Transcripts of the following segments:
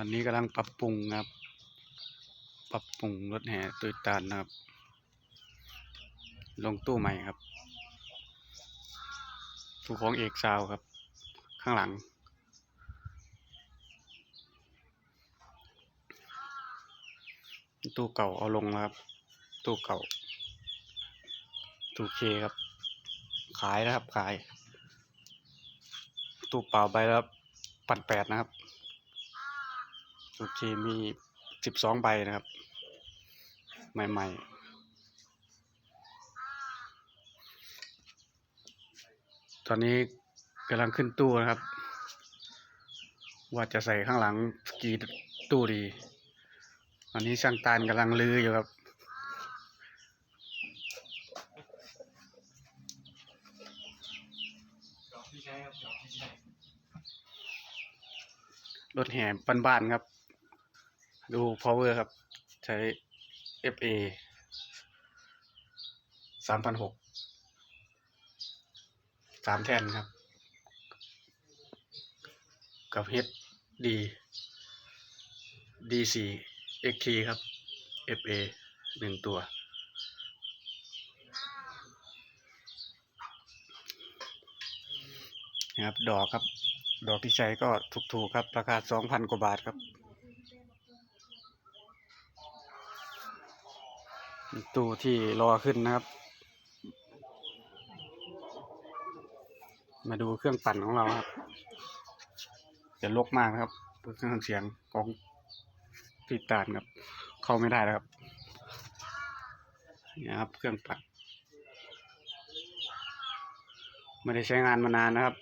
คันนี้กำลังปรับปรุงครับ ปรับปรุงรถแห่ตุยตานนะครับ ลงตู้ใหม่ครับตู้ของเอกซาวครับ ข้างหลังตู้เก่าเอาลงครับ ตู้เก่า ตู้เคครับ ขายนะครับขาย ตู้เปล่าใบละพันแปดนะครับ ตู้เคมีสิบสองใบนะครับ ใหม่ ๆตอนนี้กำลังขึ้นตู้นะครับ ว่าจะใส่ข้างหลังกี่ตู้ดี ตอนนี้ช่างตาลกำลังลืออยู่ครับ รถแห่บ้านๆครับ ดู power ครับ ใช้ FA สามพันหกสามแท่นครับ กับ HD D4 XT ครับ FA หนึ่งตัว นะครับ ดอกครับ ดอกที่ใช้ก็ถูกๆครับ ราคาสองพันกว่าบาทครับ ตู้ที่รอขึ้นนะครับ มาดูเครื่องปั่นของเราครับจะลกมากนะครับเครื่องเสียงของติดตานครับ เข้าไม่ได้แล้วครับนี่ครับ เครื่องปั่นไม่ได้ใช้งานมานานนะครับ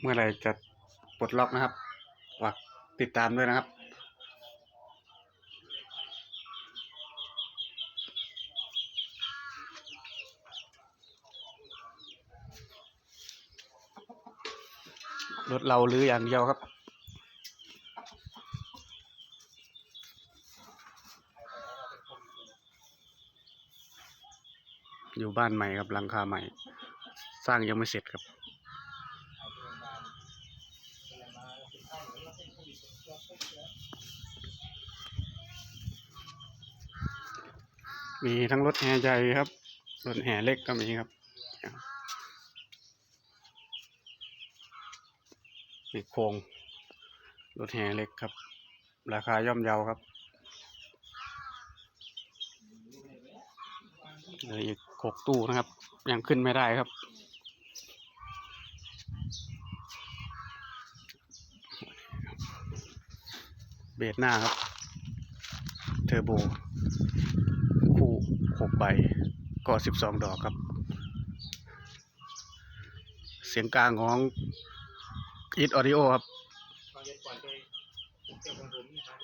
เมื่อไหร่จะปลดล็อกนะครับฝากติดตามด้วยนะครับ รถเราลื้ออย่างเดียวครับ อยู่บ้านใหม่ครับหลังคาใหม่ สร้างยังไม่เสร็จครับมีทั้งรถแห่ใหญ่ครับ รถแห่เล็กก็มีครับ มีโครงรถแห่เล็กครับ ราคาย่อมเยาครับเหลืออีกหกตู้นะครับ ยังขึ้นไม่ได้ครับ เบสหน้าครับ เทอร์โบ คู่หกใบก็สิบสองดอกครับ เสียงกลางของ อีทออดิโอครับ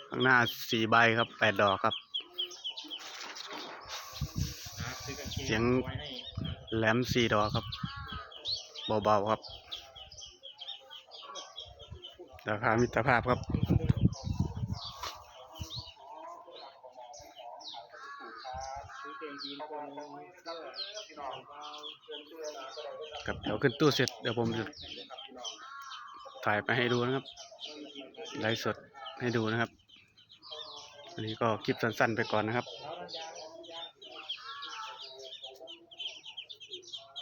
ข้างหน้าสี่ใบครับแปดดอกครับ เสียงแหลมสี่ดอกครับ เบาๆครับ ราคามิตรภาพครับครับเดี๋ยวขึ้นตู้เสร็จเดี๋ยวผมจะ ถ่ายไปให้ดูนะครับไลฟ์สดให้ดูนะครับ อันนี้ก็คลิปสั้นๆไปก่อนนะครับ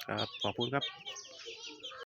ครับขอบคุณครับ